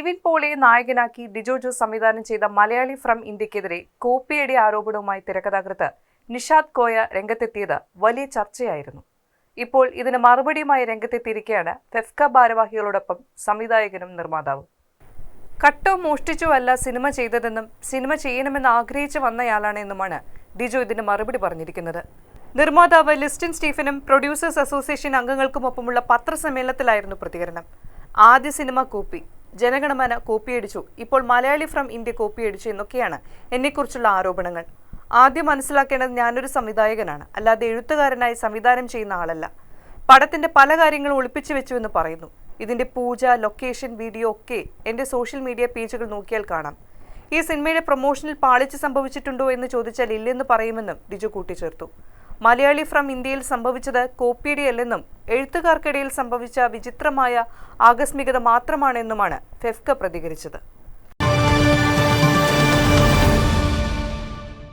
നിവിൻ പോളിയെ നായകനാക്കി ഡിജോ ജോസ് സംവിധാനം ചെയ്ത മലയാളി ഫ്രം ഇന്ത്യക്കെതിരെ കോപ്പിയടി ആരോപണവുമായി തിരക്കഥാകൃത്ത് നിഷാദ് കോയ രംഗത്തെത്തിയത് വലിയ ചർച്ചയായിരുന്നു. ഇപ്പോൾ ഇതിന് മറുപടിയുമായി രംഗത്തെത്തിയിരിക്കുകയാണ് ഫെഫ്ക ഭാരവാഹികളോടൊപ്പം സംവിധായകനും നിർമ്മാതാവും. കട്ടോ മോഷ്ടിച്ചുമല്ല സിനിമ ചെയ്തതെന്നും സിനിമ ചെയ്യണമെന്ന് ആഗ്രഹിച്ചു വന്നയാളാണെന്നുമാണ് ഡിജോ ഇതിന് മറുപടി പറഞ്ഞിരിക്കുന്നത്. നിർമ്മാതാവ് ലിസ്റ്റിൻ സ്റ്റീഫനും പ്രൊഡ്യൂസേഴ്സ് അസോസിയേഷൻ അംഗങ്ങൾക്കുമൊപ്പമുള്ള പത്രസമ്മേളനത്തിലായിരുന്നു പ്രതികരണം. ആദ്യ സിനിമ കോപ്പി. ജനഗണമന കോപ്പിയടിച്ചു. ഇപ്പോൾ മലയാളി ഫ്രം ഇന്ത്യ കോപ്പിയടിച്ചു എന്നൊക്കെയാണ് എന്നെക്കുറിച്ചുള്ള ആരോപണങ്ങൾ. ആദ്യം മനസ്സിലാക്കേണ്ടത് ഞാനൊരു സംവിധായകനാണ്. അല്ലാതെ എഴുത്തുകാരനായി സംവിധാനം ചെയ്യുന്ന ആളല്ല. പടത്തിന്റെ പല കാര്യങ്ങളും ഒളിപ്പിച്ചു വെച്ചു എന്ന് പറയുന്നു. ഇതിന്റെ പൂജ ലൊക്കേഷൻ വീഡിയോ ഒക്കെ എന്റെ സോഷ്യൽ മീഡിയ പേജുകൾ നോക്കിയാൽ കാണാം. ഈ സിനിമയുടെ പ്രൊമോഷനിൽ പാളിച്ച് സംഭവിച്ചിട്ടുണ്ടോ എന്ന് ചോദിച്ചാൽ ഇല്ലെന്ന് പറയുമെന്നും ഡിജു കൂട്ടിച്ചേർത്തു. മലയാളി ഫ്രം ഇന്ത്യയിൽ സംഭവിച്ചത് കോപ്പിയടിയല്ലെന്നും എഴുത്തുകാർക്കിടയിൽ സംഭവിച്ച വിചിത്രമായ ആകസ്മികത മാത്രമാണെന്നുമാണ് ഫെഫ്ക പ്രതികരിച്ചത്.